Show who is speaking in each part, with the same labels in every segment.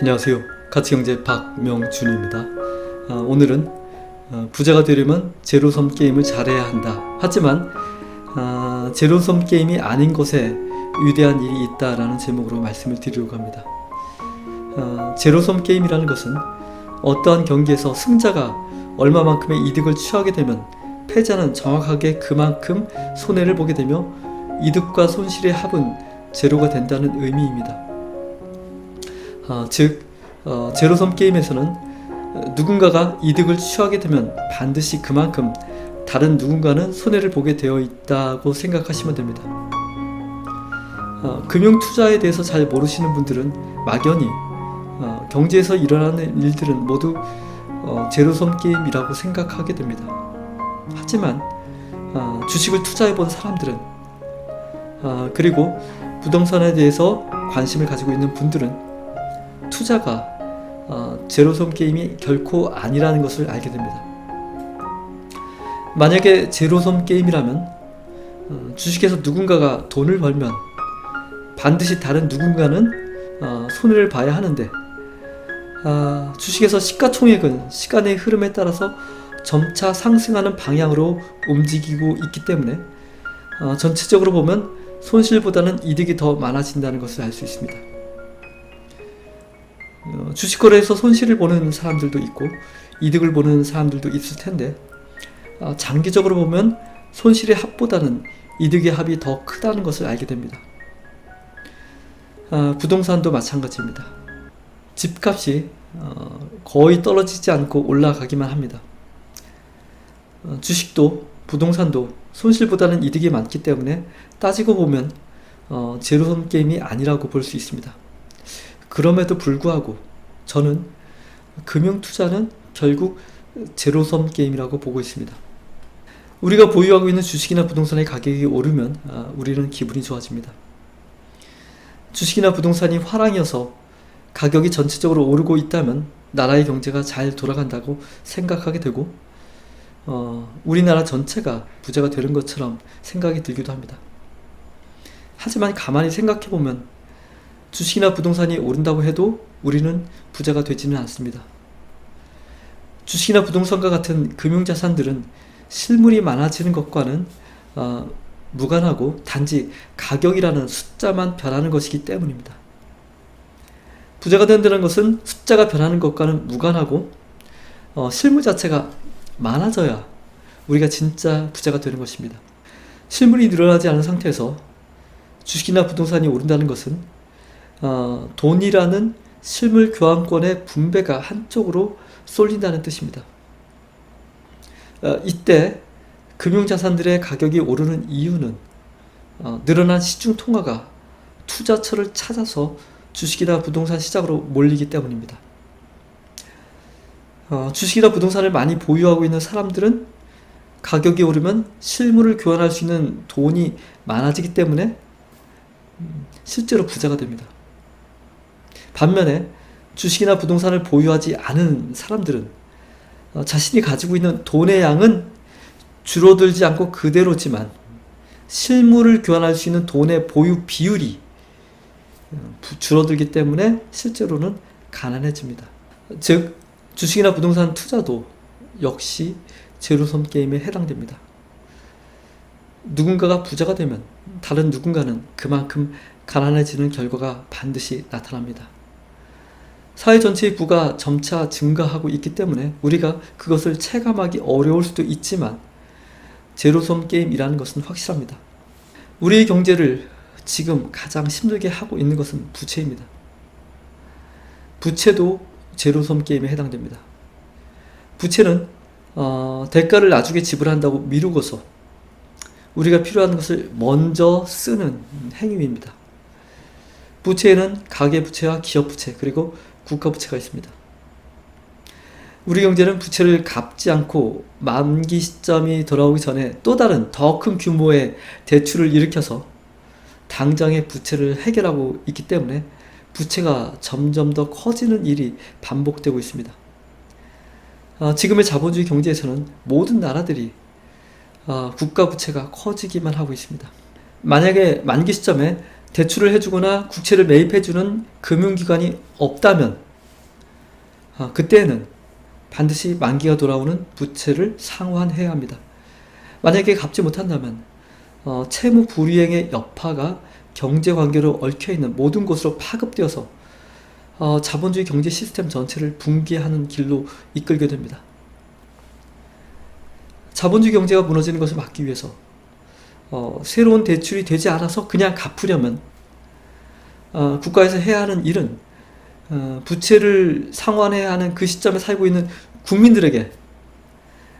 Speaker 1: 안녕하세요. 가치경제 박명준입니다. 아, 오늘은 어, 부자가 되려면 제로섬 게임을 잘해야 한다. 하지만 아, 제로섬 게임이 아닌 것에 위대한 일이 있다라는 제목으로 말씀을 드리려고 합니다. 아, 제로섬 게임이라는 것은 어떠한 경기에서 승자가 얼마만큼의 이득을 취하게 되면 패자는 정확하게 그만큼 손해를 보게 되며 이득과 손실의 합은 제로가 된다는 의미입니다. 아, 즉 어, 제로섬 게임에서는 어, 누군가가 이득을 취하게 되면 반드시 그만큼 다른 누군가는 손해를 보게 되어 있다고 생각하시면 됩니다. 어, 금융 투자에 대해서 잘 모르시는 분들은 막연히 어, 경제에서 일어나는 일들은 모두 어, 제로섬 게임이라고 생각하게 됩니다. 하지만 어, 주식을 투자해 본 사람들은 어, 그리고 부동산에 대해서 관심을 가지고 있는 분들은 투자가 어, 제로섬 게임이 결코 아니라는 것을 알게 됩니다. 만약에 제로섬 게임이라면 어, 주식에서 누군가가 돈을 벌면 반드시 다른 누군가는 어, 손해를 봐야 하는데 아, 주식에서 시가총액은 시간의 흐름에 따라서 점차 상승하는 방향으로 움직이고 있기 때문에 어, 전체적으로 보면 손실보다는 이득이 더 많아진다는 것을 알 수 있습니다. 어, 주식 거래에서 손실을 보는 사람들도 있고 이득을 보는 사람들도 있을 텐데 어, 장기적으로 보면 손실의 합보다는 이득의 합이 더 크다는 것을 알게 됩니다. 아, 부동산도 마찬가지입니다. 집값이 어, 거의 떨어지지 않고 올라가기만 합니다. 어, 주식도 부동산도 손실보다는 이득이 많기 때문에 따지고 보면 어, 제로섬 게임이 아니라고 볼 수 있습니다. 그럼에도 불구하고 저는 금융 투자는 결국 제로섬 게임이라고 보고 있습니다. 우리가 보유하고 있는 주식이나 부동산의 가격이 오르면 아, 우리는 기분이 좋아집니다. 주식이나 부동산이 화랑이어서 가격이 전체적으로 오르고 있다면 나라의 경제가 잘 돌아간다고 생각하게 되고 어, 우리나라 전체가 부자가 되는 것처럼 생각이 들기도 합니다. 하지만 가만히 생각해 보면 주식이나 부동산이 오른다고 해도 우리는 부자가 되지는 않습니다. 주식이나 부동산과 같은 금융자산들은 실물이 많아지는 것과는 어, 무관하고 단지 가격이라는 숫자만 변하는 것이기 때문입니다. 부자가 된다는 것은 숫자가 변하는 것과는 무관하고 어, 실물 자체가 많아져야 우리가 진짜 부자가 되는 것입니다. 실물이 늘어나지 않은 상태에서 주식이나 부동산이 오른다는 것은 어, 돈이라는 실물 교환권의 분배가 한쪽으로 쏠린다는 뜻입니다. 어, 이때 금융자산들의 가격이 오르는 이유는 어, 늘어난 시중 통화가 투자처를 찾아서 주식이나 부동산 시장으로 몰리기 때문입니다. 어, 주식이나 부동산을 많이 보유하고 있는 사람들은 가격이 오르면 실물을 교환할 수 있는 돈이 많아지기 때문에 음, 실제로 부자가 됩니다. 반면에 주식이나 부동산을 보유하지 않은 사람들은 어, 자신이 가지고 있는 돈의 양은 줄어들지 않고 그대로지만 실물을 교환할 수 있는 돈의 보유 비율이 어, 부- 줄어들기 때문에 실제로는 가난해집니다. 즉 주식이나 부동산 투자도 역시 제로섬 게임에 해당됩니다. 누군가가 부자가 되면 다른 누군가는 그만큼 가난해지는 결과가 반드시 나타납니다. 사회 전체의 부가 점차 증가하고 있기 때문에 우리가 그것을 체감하기 어려울 수도 있지만 제로섬 게임이라는 것은 확실합니다. 우리의 경제를 지금 가장 힘들게 하고 있는 것은 부채입니다. 부채도 제로섬 게임에 해당됩니다. 부채는 어, 대가를 나중에 지불한다고 미루고서 우리가 필요한 것을 먼저 쓰는 행위입니다. 부채에는 가계 부채와 기업 부채 그리고 국가 부채가 있습니다. 우리 경제는 부채를 갚지 않고 만기 시점이 돌아오기 전에 또 다른 더 큰 규모의 대출을 일으켜서 당장의 부채를 해결하고 있기 때문에 부채가 점점 더 커지는 일이 반복되고 있습니다. 아, 지금의 자본주의 경제에서는 모든 나라들이 아, 국가 부채가 커지기만 하고 있습니다. 만약에 만기 시점에 대출을 해주거나 국채를 매입해주는 금융기관이 없다면 어, 그때는 반드시 만기가 돌아오는 부채를 상환해야 합니다. 만약에 갚지 못한다면 어, 채무 불이행의 여파가 경제 관계로 얽혀 있는 모든 곳으로 파급되어서 어, 자본주의 경제 시스템 전체를 붕괴하는 길로 이끌게 됩니다. 자본주의 경제가 무너지는 것을 막기 위해서 어, 새로운 대출이 되지 않아서 그냥 갚으려면 어, 국가에서 해야 하는 일은 어, 부채를 상환해야 하는 그 시점에 살고 있는 국민들에게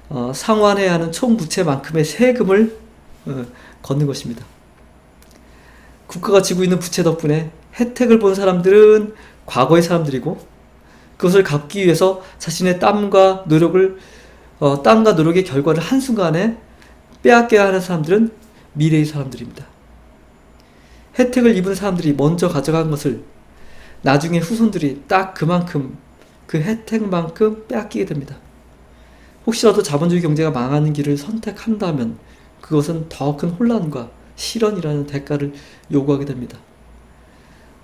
Speaker 1: 어, 상환해야 하는 총 부채만큼의 세금을 어, 걷는 것입니다. 국가가 지고 있는 부채 덕분에 혜택을 본 사람들은 과거의 사람들이고 그것을 갚기 위해서 자신의 땀과 노력을 어, 땀과 노력의 결과를 한순간에 빼앗겨야 하는 사람들은 미래의 사람들입니다. 혜택을 입은 사람들이 먼저 가져간 것을 나중에 후손들이 딱 그만큼 그 혜택만큼 빼앗기게 됩니다. 혹시라도 자본주의 경제가 망하는 길을 선택한다면 그것은 더 큰 혼란과 실현이라는 대가를 요구하게 됩니다.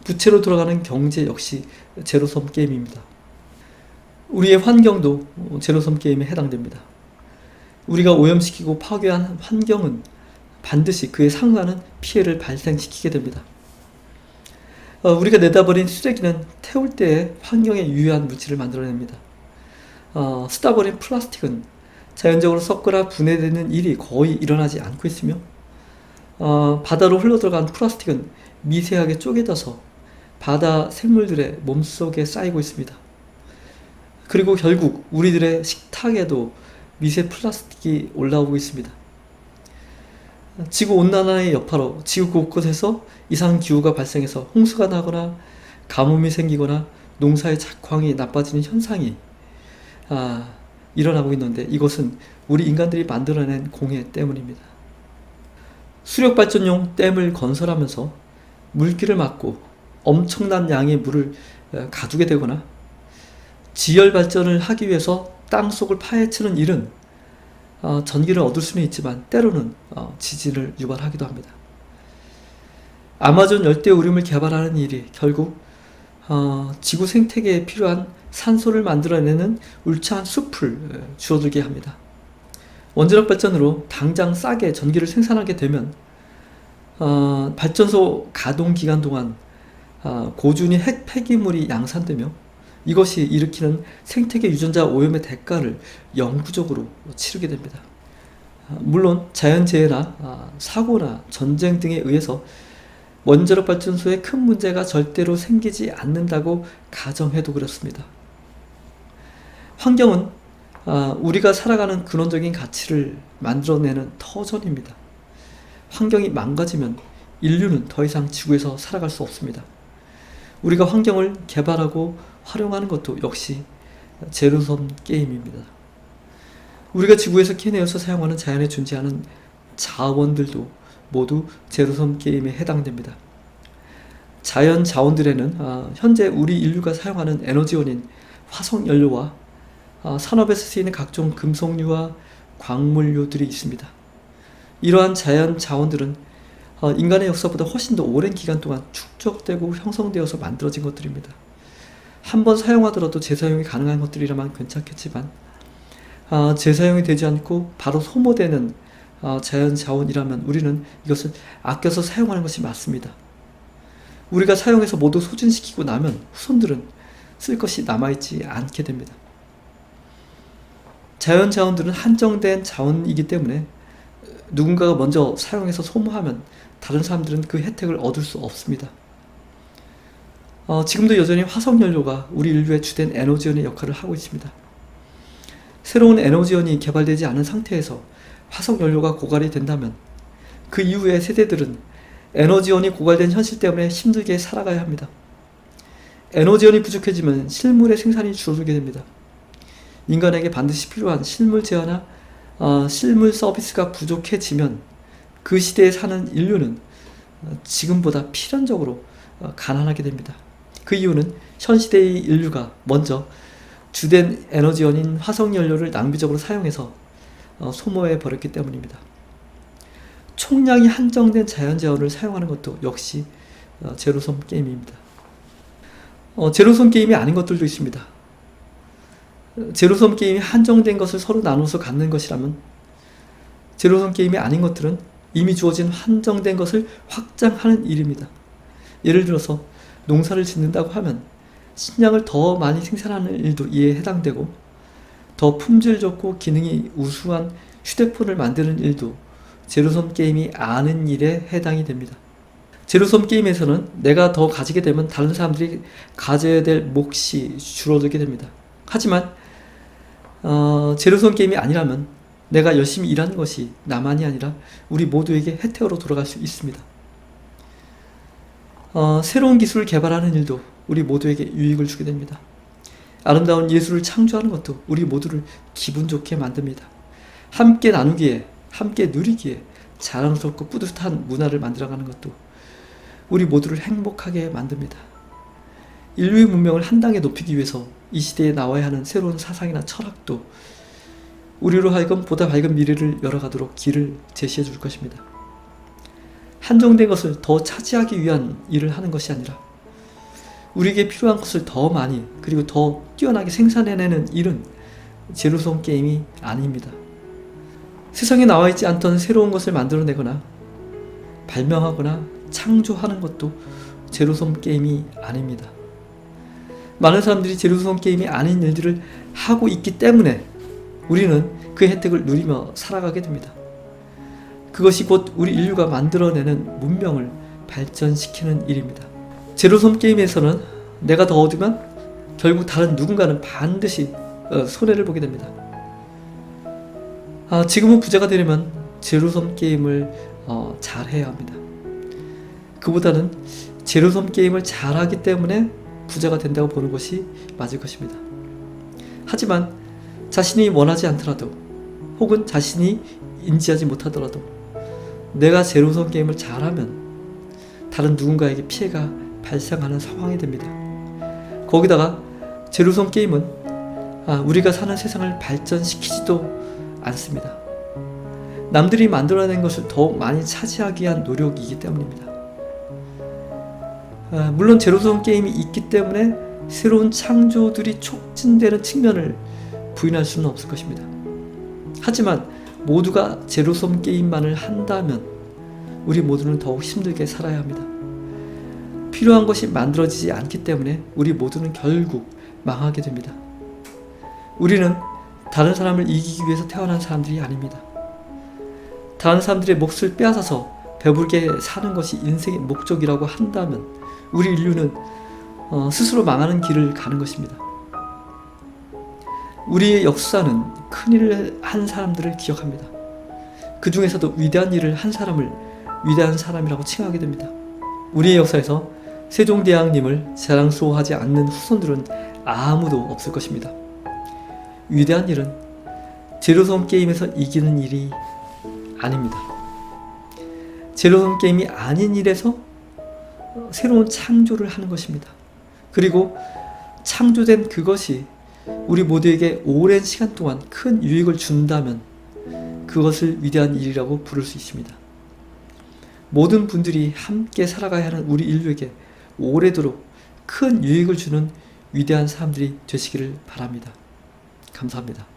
Speaker 1: 부채로 돌아가는 경제 역시 제로섬 게임입니다. 우리의 환경도 제로섬 게임에 해당됩니다. 우리가 오염시키고 파괴한 환경은 반드시 그에 상응하는 피해를 발생시키게 됩니다. 어, 우리가 내다버린 쓰레기는 태울 때에 환경에 유해한 물질을 만들어냅니다. 어, 쓰다 버린 플라스틱은 자연적으로 섞거나 분해되는 일이 거의 일어나지 않고 있으며 어, 바다로 흘러들어간 플라스틱은 미세하게 쪼개져서 바다 생물들의 몸속에 쌓이고 있습니다. 그리고 결국 우리들의 식탁에도 미세 플라스틱이 올라오고 있습니다. 지구 온난화의 여파로 지구 곳곳에서 이상 기후가 발생해서 홍수가 나거나 가뭄이 생기거나 농사의 작황이 나빠지는 현상이 아, 일어나고 있는데 이것은 우리 인간들이 만들어낸 공해 때문입니다. 수력 발전용 댐을 건설하면서 물길을 막고 엄청난 양의 물을 어, 가두게 되거나 지열 발전을 하기 위해서 땅 속을 파헤치는 일은 어, 전기를 얻을 수는 있지만 때로는 어, 지진을 유발하기도 합니다. 아마존 열대우림을 개발하는 일이 결국 어, 지구 생태계에 필요한 산소를 만들어내는 울창한 숲을 줄어들게 합니다. 원자력 발전으로 당장 싸게 전기를 생산하게 되면 어, 발전소 가동 기간 동안 어, 고준위 핵 폐기물이 양산되며 이것이 일으키는 생태계 유전자 오염의 대가를 영구적으로 치르게 됩니다. 아, 물론 자연재해나 아, 사고나 전쟁 등에 의해서 원자력 발전소에 큰 문제가 절대로 생기지 않는다고 가정해도 그렇습니다. 환경은 아, 우리가 살아가는 근원적인 가치를 만들어내는 터전입니다. 환경이 망가지면 인류는 더 이상 지구에서 살아갈 수 없습니다. 우리가 환경을 개발하고 활용하는 것도 역시 제로섬 게임입니다. 우리가 지구에서 캐내어서 사용하는 자연에 존재하는 자원들도 모두 제로섬 게임에 해당됩니다. 자연 자원들에는 아, 현재 우리 인류가 사용하는 에너지원인 화석 연료와 아, 산업에서 쓰이는 각종 금속류와 광물류들이 있습니다. 이러한 자연 자원들은 아, 인간의 역사보다 훨씬 더 오랜 기간 동안 축적되고 형성되어서 만들어진 것들입니다. 한 번 사용하더라도 재사용이 가능한 것들이라면 괜찮겠지만 아, 재사용이 되지 않고 바로 소모되는 아, 자연 자원이라면 우리는 이것을 아껴서 사용하는 것이 맞습니다. 우리가 사용해서 모두 소진시키고 나면 후손들은 쓸 것이 남아있지 않게 됩니다. 자연 자원들은 한정된 자원이기 때문에 누군가가 먼저 사용해서 소모하면 다른 사람들은 그 혜택을 얻을 수 없습니다. 어, 지금도 여전히 화석연료가 우리 인류의 주된 에너지원의 역할을 하고 있습니다. 새로운 에너지원이 개발되지 않은 상태에서 화석연료가 고갈이 된다면 그 이후의 세대들은 에너지원이 고갈된 현실 때문에 힘들게 살아가야 합니다. 에너지원이 부족해지면 실물의 생산이 줄어들게 됩니다. 인간에게 반드시 필요한 실물 제어나 어, 실물 서비스가 부족해지면 그 시대에 사는 인류는 지금보다 필연적으로 어, 가난하게 됩니다. 그 이유는 현 시대의 인류가 먼저 주된 에너지원인 화석연료를 낭비적으로 사용해서 어, 소모해 버렸기 때문입니다. 총량이 한정된 자연자원을 사용하는 것도 역시 어, 제로섬 게임입니다. 어, 제로섬 게임이 아닌 것들도 있습니다. 제로섬 게임이 한정된 것을 서로 나눠서 갖는 것이라면 제로섬 게임이 아닌 것들은 이미 주어진 한정된 것을 확장하는 일입니다. 예를 들어서 농사를 짓는다고 하면 식량을 더 많이 생산하는 일도 이에 해당되고 더 품질 좋고 기능이 우수한 휴대폰을 만드는 일도 제로섬 게임이 아는 일에 해당이 됩니다. 제로섬 게임에서는 내가 더 가지게 되면 다른 사람들이 가져야 될 몫이 줄어들게 됩니다. 하지만 어, 제로섬 게임이 아니라면 내가 열심히 일하는 것이 나만이 아니라 우리 모두에게 혜택으로 돌아갈 수 있습니다. 어, 새로운 기술을 개발하는 일도 우리 모두에게 유익을 주게 됩니다. 아름다운 예술을 창조하는 것도 우리 모두를 기분 좋게 만듭니다. 함께 나누기에, 함께 누리기에 자랑스럽고 뿌듯한 문화를 만들어가는 것도 우리 모두를 행복하게 만듭니다. 인류의 문명을 한 단계 높이기 위해서 이 시대에 나와야 하는 새로운 사상이나 철학도 우리로 하여금 보다 밝은 미래를 열어가도록 길을 제시해 줄 것입니다. 한정된 것을 더 차지하기 위한 일을 하는 것이 아니라 우리에게 필요한 것을 더 많이 그리고 더 뛰어나게 생산해내는 일은 제로섬 게임이 아닙니다. 세상에 나와 있지 않던 새로운 것을 만들어내거나 발명하거나 창조하는 것도 제로섬 게임이 아닙니다. 많은 사람들이 제로섬 게임이 아닌 일들을 하고 있기 때문에 우리는 그 혜택을 누리며 살아가게 됩니다. 그것이 곧 우리 인류가 만들어내는 문명을 발전시키는 일입니다. 제로섬 게임에서는 내가 더 얻으면 결국 다른 누군가는 반드시 어, 손해를 보게 됩니다. 아, 지금은 부자가 되려면 제로섬 게임을 어, 잘해야 합니다. 그보다는 제로섬 게임을 잘하기 때문에 부자가 된다고 보는 것이 맞을 것입니다. 하지만 자신이 원하지 않더라도 혹은 자신이 인지하지 못하더라도 내가 제로섬 게임을 잘하면 다른 누군가에게 피해가 발생하는 상황이 됩니다. 거기다가 제로섬 게임은 아, 우리가 사는 세상을 발전시키지도 않습니다. 남들이 만들어낸 것을 더욱 많이 차지하기 위한 노력이기 때문입니다. 아, 물론 제로섬 게임이 있기 때문에 새로운 창조들이 촉진되는 측면을 부인할 수는 없을 것입니다. 하지만 모두가 제로섬 게임만을 한다면 우리 모두는 더욱 힘들게 살아야 합니다. 필요한 것이 만들어지지 않기 때문에 우리 모두는 결국 망하게 됩니다. 우리는 다른 사람을 이기기 위해서 태어난 사람들이 아닙니다. 다른 사람들의 몫을 빼앗아서 배불게 사는 것이 인생의 목적이라고 한다면 우리 인류는 어, 스스로 망하는 길을 가는 것입니다. 우리의 역사는 큰 일을 한 사람들을 기억합니다. 그 중에서도 위대한 일을 한 사람을 위대한 사람이라고 칭하게 됩니다. 우리의 역사에서 세종대왕님을 자랑스러워하지 않는 후손들은 아무도 없을 것입니다. 위대한 일은 제로섬 게임에서 이기는 일이 아닙니다. 제로섬 게임이 아닌 일에서 새로운 창조를 하는 것입니다. 그리고 창조된 그것이 우리 모두에게 오랜 시간 동안 큰 유익을 준다면 그것을 위대한 일이라고 부를 수 있습니다. 모든 분들이 함께 살아가야 하는 우리 인류에게 오래도록 큰 유익을 주는 위대한 사람들이 되시기를 바랍니다. 감사합니다.